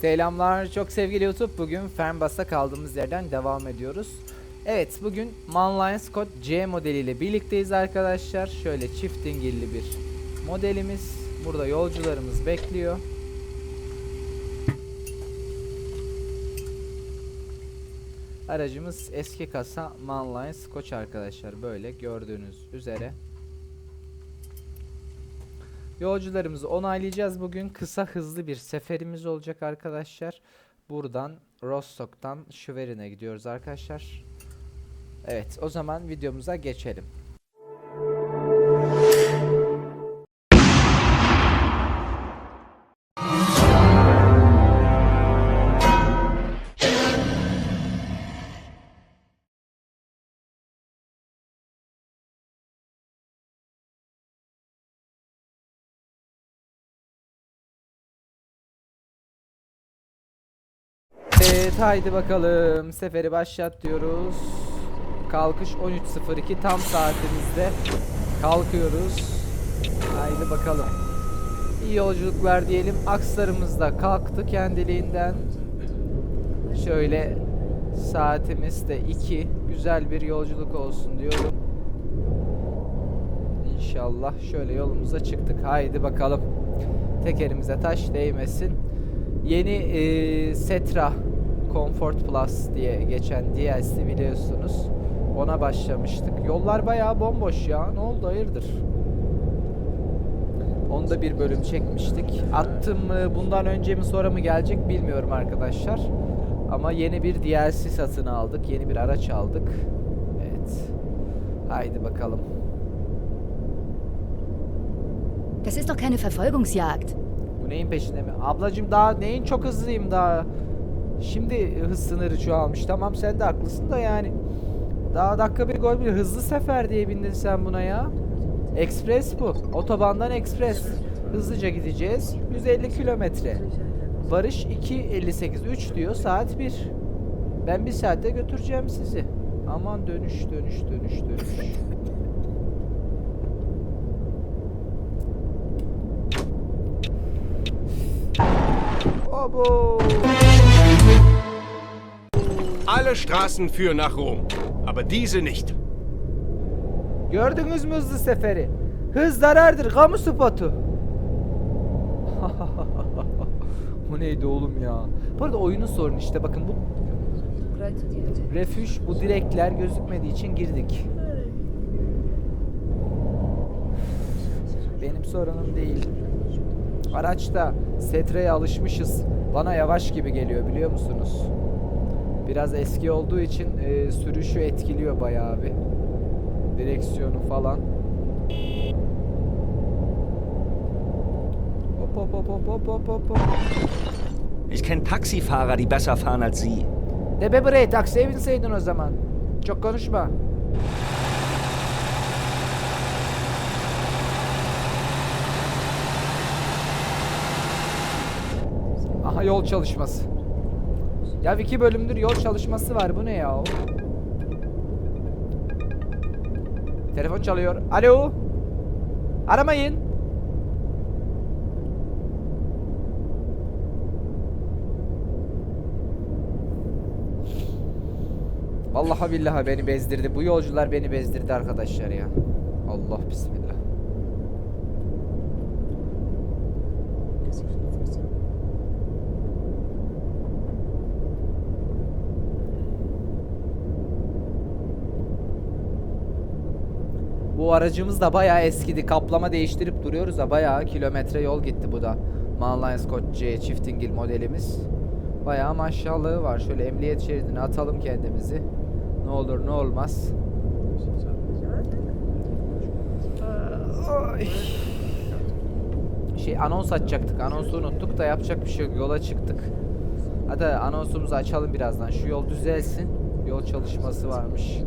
Selamlar çok sevgili YouTube. Bugün Fernbus'a kaldığımız yerden devam ediyoruz. Evet bugün Manline Scott C modeliyle birlikteyiz arkadaşlar. Şöyle çift dingilli bir modelimiz. Burada yolcularımız bekliyor. Aracımız eski kasa Manline Scotch arkadaşlar. Böyle gördüğünüz üzere. Yolcularımızı onaylayacağız bugün. Kısa hızlı bir seferimiz olacak arkadaşlar. Buradan Rostock'tan Schwerin'e gidiyoruz arkadaşlar. Evet o zaman videomuza geçelim. Evet haydi bakalım seferi başlat diyoruz. Kalkış 13.02 tam saatimizde kalkıyoruz. Haydi bakalım. İyi yolculuklar diyelim. Akslarımız da kalktı kendiliğinden. Şöyle saatimiz de 2. Güzel bir yolculuk olsun diyorum. İnşallah şöyle yolumuza çıktık. Haydi bakalım. Tekerimize taş değmesin. Yeni eee Setra Comfort Plus diye geçen DLC biliyorsunuz. Ona başlamıştık. Yollar bayağı bomboş ya. Ne oldu hayırdır? Onda bir bölüm çekmiştik. Attım mı bundan önce mi sonra mı gelecek bilmiyorum arkadaşlar. Ama yeni bir DLC satın aldık. Yeni bir araç aldık. Evet. Haydi bakalım. Das ist doch keine Verfolgungsjagd. Bu neyin peşinde mi? Ablacım daha neyin çok hızlıyım daha. Şimdi hız sınırı çoğalmış. Tamam sen de haklısın da yani. Daha dakika bir gol bir hızlı sefer diye bindin sen buna ya. Express bu. Otobandan express. Hızlıca gideceğiz. 150 kilometre. Varış 2.58. 3 diyor saat 1. Ben bir saatte götüreceğim sizi. Aman dönüş dönüş dönüş dönüş. Abo. Alle Straßen führen nach Rom, aber diese nicht. Gördünüz mü hızlı seferi? Hız zarardır kamu spotu. bu neydi oğlum ya? Bu arada oyunun sorunu işte bakın bu refüj bu direkler gözükmediği için girdik. Benim sorunum değil. Araçta setreye alışmışız. Bana yavaş gibi geliyor biliyor musunuz? Biraz eski olduğu için e, sürüşü etkiliyor bayağı bir. Direksiyonu falan. Hop hop hop hop hop hop hop hop. Ich kenne Taxifahrer, die besser fahren als Sie. Debe buraya taksiye binseydin o zaman. Çok konuşma. Aha yol çalışması. Ya iki bölümdür yol çalışması var. Bu ne ya? Telefon çalıyor. Alo. Aramayın. Vallahi billahi beni bezdirdi. Bu yolcular beni bezdirdi arkadaşlar ya. Allah bismillah. Bu aracımız da bayağı eskidi. Kaplama değiştirip duruyoruz da bayağı kilometre yol gitti bu da. Manline Scott C çiftingil modelimiz. Bayağı maşallahı var. Şöyle emniyet şeridine atalım kendimizi. Ne olur ne olmaz. Şey anons açacaktık. Anonsu unuttuk da yapacak bir şey yok. Yola çıktık. Hadi anonsumuzu açalım birazdan. Şu yol düzelsin. Yol çalışması varmış.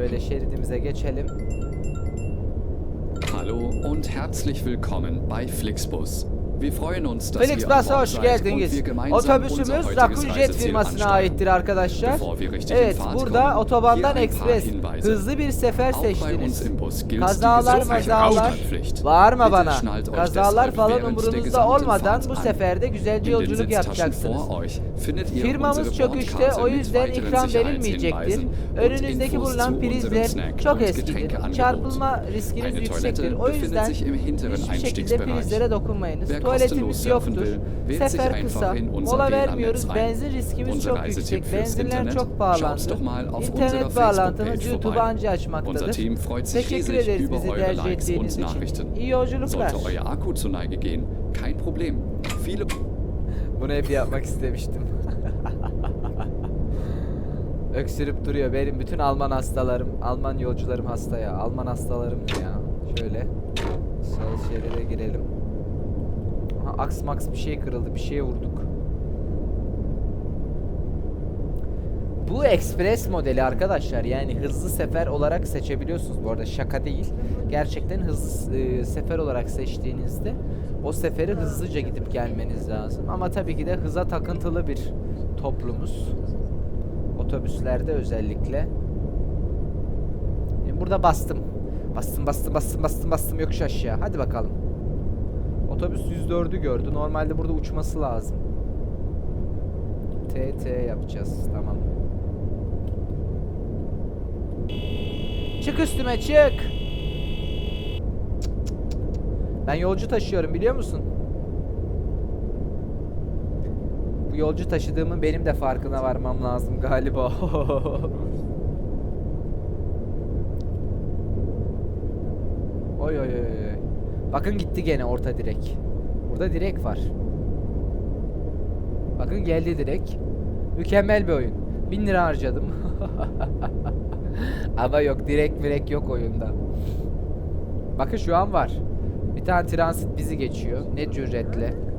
Şöyle şeridimize geçelim. Hallo und herzlich willkommen bei Flixbus. Wir freuen uns, dass Felix seid geldiniz. Otobüsümüz Rakun Jet firmasına aittir arkadaşlar. Evet burada otobandan ekspres hızlı bir sefer seçtiniz. Kazalar mazalar bağırma bana. Kazalar falan umurunuzda olmadan bu an. seferde güzelce yolculuk yapacaksınız. Firmamız çöküşte o yüzden ikram verilmeyecektir. Önünüzdeki bulunan prizler çok eskidir. Çarpılma riskiniz yüksektir. O yüzden hiçbir şekilde prizlere dokunmayınız. Tuvaletimiz yoktur. Sefer kısa. Mola vermiyoruz. Benzin riskimiz çok yüksek. Benzinler Internet. çok pahalandı. doch mal auf unserer İnternet bağlantımız vorbei. anca açmaktadır. Unser Team freut sich Teşekkür riesig ederiz über bizi eure tercih Likes und ettiğiniz için. Nachrichten. İyi yolculuklar. Sollte euer Akku zu Neige gehen, kein Problem. Viele Bunu hep yapmak istemiştim. Öksürüp duruyor. Benim bütün Alman hastalarım, Alman yolcularım hasta ya. Alman hastalarım ne ya? Şöyle. Sol şeride girelim. Aks maks bir şey kırıldı. Bir şeye vurduk. Bu ekspres modeli arkadaşlar yani hızlı sefer olarak seçebiliyorsunuz. Bu arada şaka değil. Gerçekten hızlı e, sefer olarak seçtiğinizde o seferi hızlıca gidip gelmeniz lazım. Ama tabii ki de hıza takıntılı bir toplumuz. Otobüslerde özellikle. E, burada bastım. Bastım bastım bastım bastım bastım yokuş aşağı. Hadi bakalım. Otobüs 104'ü gördü. Normalde burada uçması lazım. TT yapacağız. Tamam. Çık üstüme çık. Ben yolcu taşıyorum biliyor musun? Bu yolcu taşıdığımın benim de farkına varmam lazım galiba. oy oy oy. Bakın gitti gene orta direk. Burada direk var. Bakın geldi direk. Mükemmel bir oyun. 1000 lira harcadım. Ama yok direkt mirek yok oyunda. Bakın şu an var. Bir tane transit bizi geçiyor. Ne cüretle.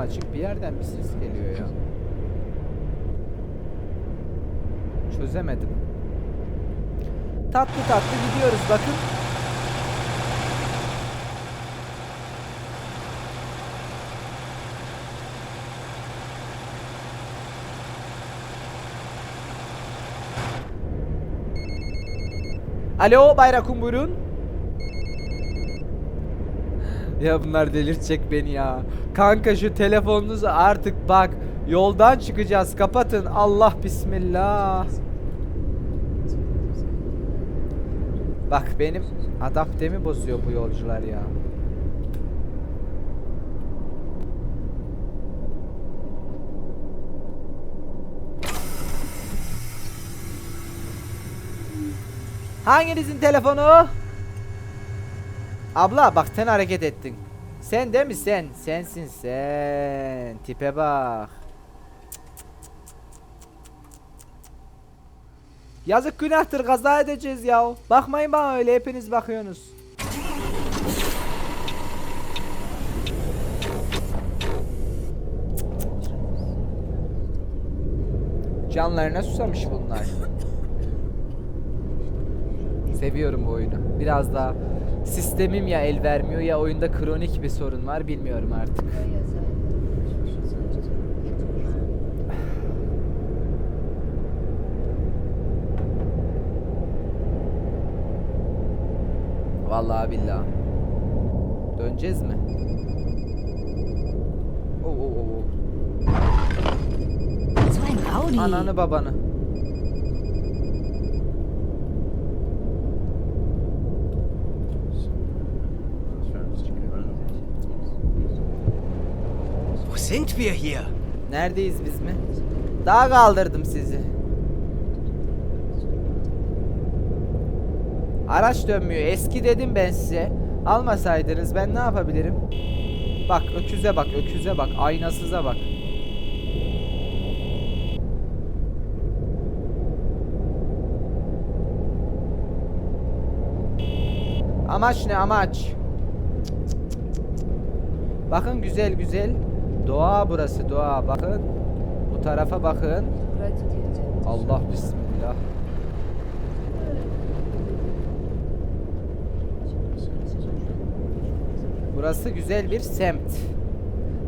Açık? Bir yerden bir ses geliyor ya. Çözemedim. Tatlı tatlı gidiyoruz bakın. Alo Bayrakun buyurun. Ya bunlar delirtecek beni ya. Kanka şu telefonunuzu artık bak. Yoldan çıkacağız. Kapatın. Allah bismillah. Bak benim adaptemi bozuyor bu yolcular ya. Hanginizin telefonu? Abla bak sen hareket ettin. Sen de mi sen? Sensin sen. Tipe bak. Yazık günahtır kaza edeceğiz ya. Bakmayın bana öyle hepiniz bakıyorsunuz. Canlarına susamış bunlar. Seviyorum bu oyunu. Biraz daha sistemim ya el vermiyor ya oyunda kronik bir sorun var bilmiyorum artık. Vallahi billahi. Döneceğiz mi? Oo, oo, oo. Ananı babanı. Sind wir hier? Neredeyiz biz mi? Daha kaldırdım sizi. Araç dönmüyor. Eski dedim ben size. Almasaydınız ben ne yapabilirim? Bak öküze bak öküze bak aynasıza bak. Amaç ne amaç? Bakın güzel güzel. Doğa burası doğa. Bakın. Bu tarafa bakın. Allah bismillah. Burası güzel bir semt.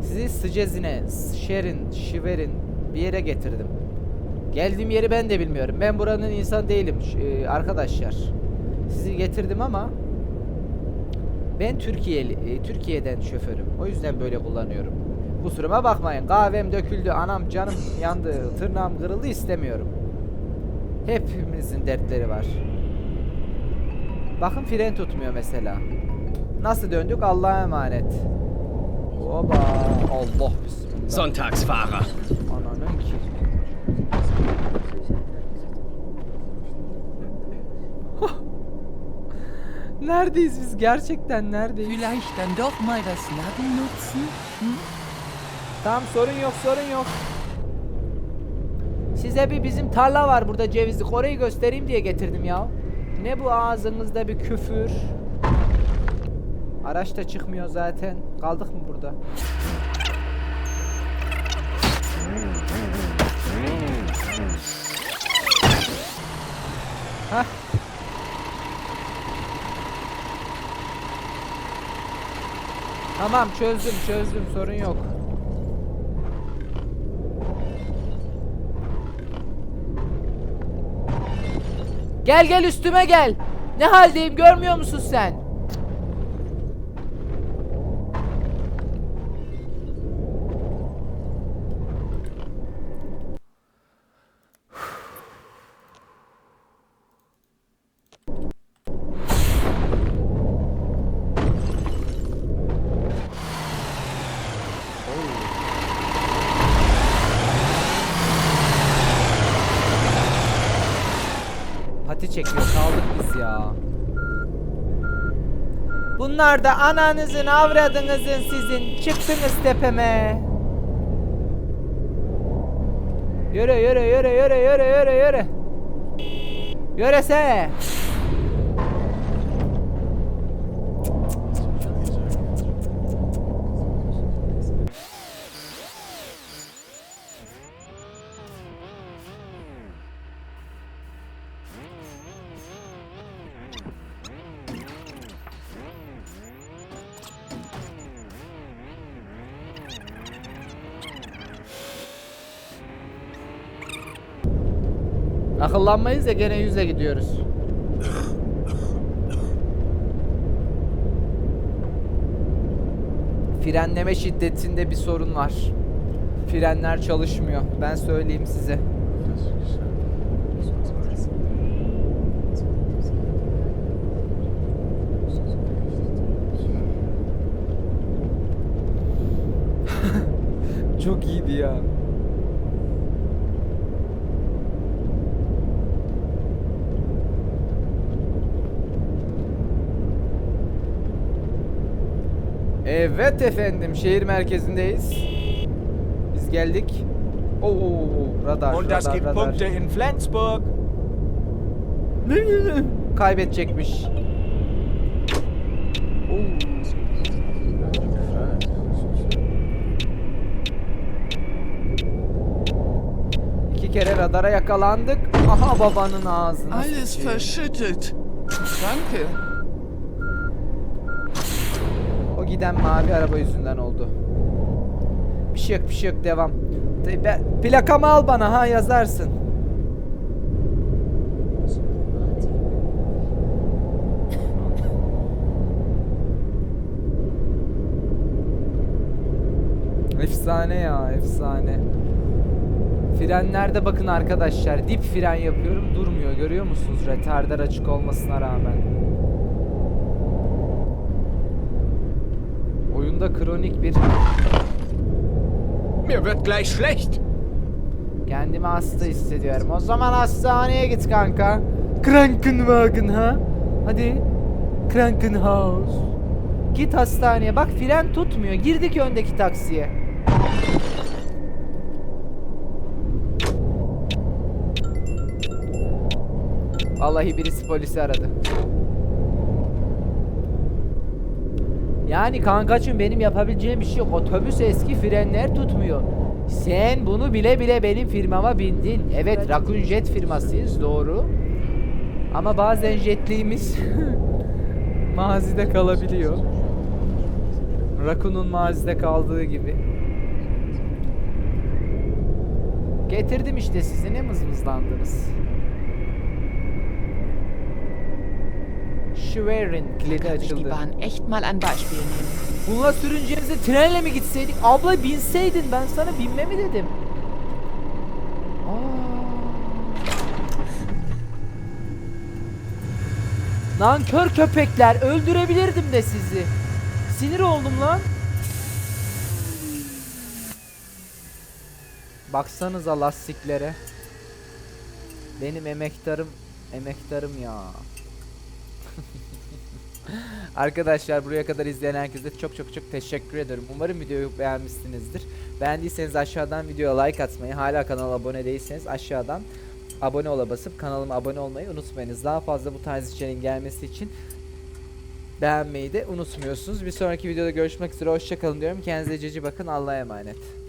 Sizi Sıcezine, Şerin, Şiverin bir yere getirdim. Geldiğim yeri ben de bilmiyorum. Ben buranın insan değilim e, arkadaşlar. Sizi getirdim ama ben Türkiye'li, e, Türkiye'den şoförüm. O yüzden böyle kullanıyorum. Kusuruma bakmayın. Kahvem döküldü, anam canım yandı, tırnağım kırıldı istemiyorum. Hepimizin dertleri var. Bakın fren tutmuyor mesela. Nasıl döndük? Allah'a emanet. Oba. Allah bismillah. Sonntagsfahrer. Ananın ki. Neredeyiz biz? Gerçekten neredeyiz? Vielleicht dann doch mal das Navi nutzen? Tamam sorun yok sorun yok. Size bir bizim tarla var burada cevizlik orayı göstereyim diye getirdim ya. Ne bu ağzınızda bir küfür? Araç da çıkmıyor zaten. Kaldık mı burada? Hah. Tamam çözdüm çözdüm sorun yok. Gel gel üstüme gel. Ne haldeyim görmüyor musun sen? Çekiyor kaldık biz ya. Bunlar da ananızın avradınızın sizin çıktınız tepeme. Yürü yürü yürü yürü yürü yürü yürü. Yürüse. Akıllanmayız ya gene yüzle gidiyoruz. Frenleme şiddetinde bir sorun var. Frenler çalışmıyor. Ben söyleyeyim size. Çok iyiydi ya. Evet efendim, şehir merkezindeyiz. Biz geldik. Oo, oo, oo, radar, Und das radar, gibt radar. Punkte in Flensburg. Kaybedecekmiş. Oo. İki kere radara yakalandık. Aha babanın ağzına. Alles verschüttet. Danke. O giden mavi araba yüzünden oldu. Bir şey yok bir şey yok devam. De- ben- Plakamı al bana ha yazarsın. Efsane ya efsane. Frenlerde bakın arkadaşlar dip fren yapıyorum durmuyor görüyor musunuz retarder açık olmasına rağmen. Oyunda kronik bir Mir wird gleich schlecht. kendimi hasta hissediyorum. O zaman hastaneye git kanka. Krankenwagen ha. Hadi. Krankenhaus. Git hastaneye. Bak fren tutmuyor. Girdik öndeki taksiye. Vallahi birisi polisi aradı. Yani kankacığım benim yapabileceğim bir şey yok. Otobüs eski frenler tutmuyor. Sen bunu bile bile benim firmama bindin. Evet Rakun Jet firmasıyız doğru. Ama bazen jetliğimiz mazide kalabiliyor. Rakun'un mazide kaldığı gibi. Getirdim işte sizi ne mızmızlandınız. Schwerin kilidi açıldı. Bahn echt mal ein Beispiel nehmen. Bununla sürüneceğimize trenle mi gitseydik? Abla binseydin ben sana binme mi dedim? Aa. Nankör köpekler öldürebilirdim de sizi. Sinir oldum lan. Baksanıza lastiklere. Benim emektarım emektarım ya. Arkadaşlar buraya kadar izleyen herkese çok çok çok teşekkür ederim. Umarım videoyu beğenmişsinizdir. Beğendiyseniz aşağıdan videoya like atmayı, hala kanala abone değilseniz aşağıdan abone ola basıp kanalıma abone olmayı unutmayınız. Daha fazla bu tarz içeriğin gelmesi için beğenmeyi de unutmuyorsunuz. Bir sonraki videoda görüşmek üzere. Hoşçakalın diyorum. Kendinize cici bakın. Allah'a emanet.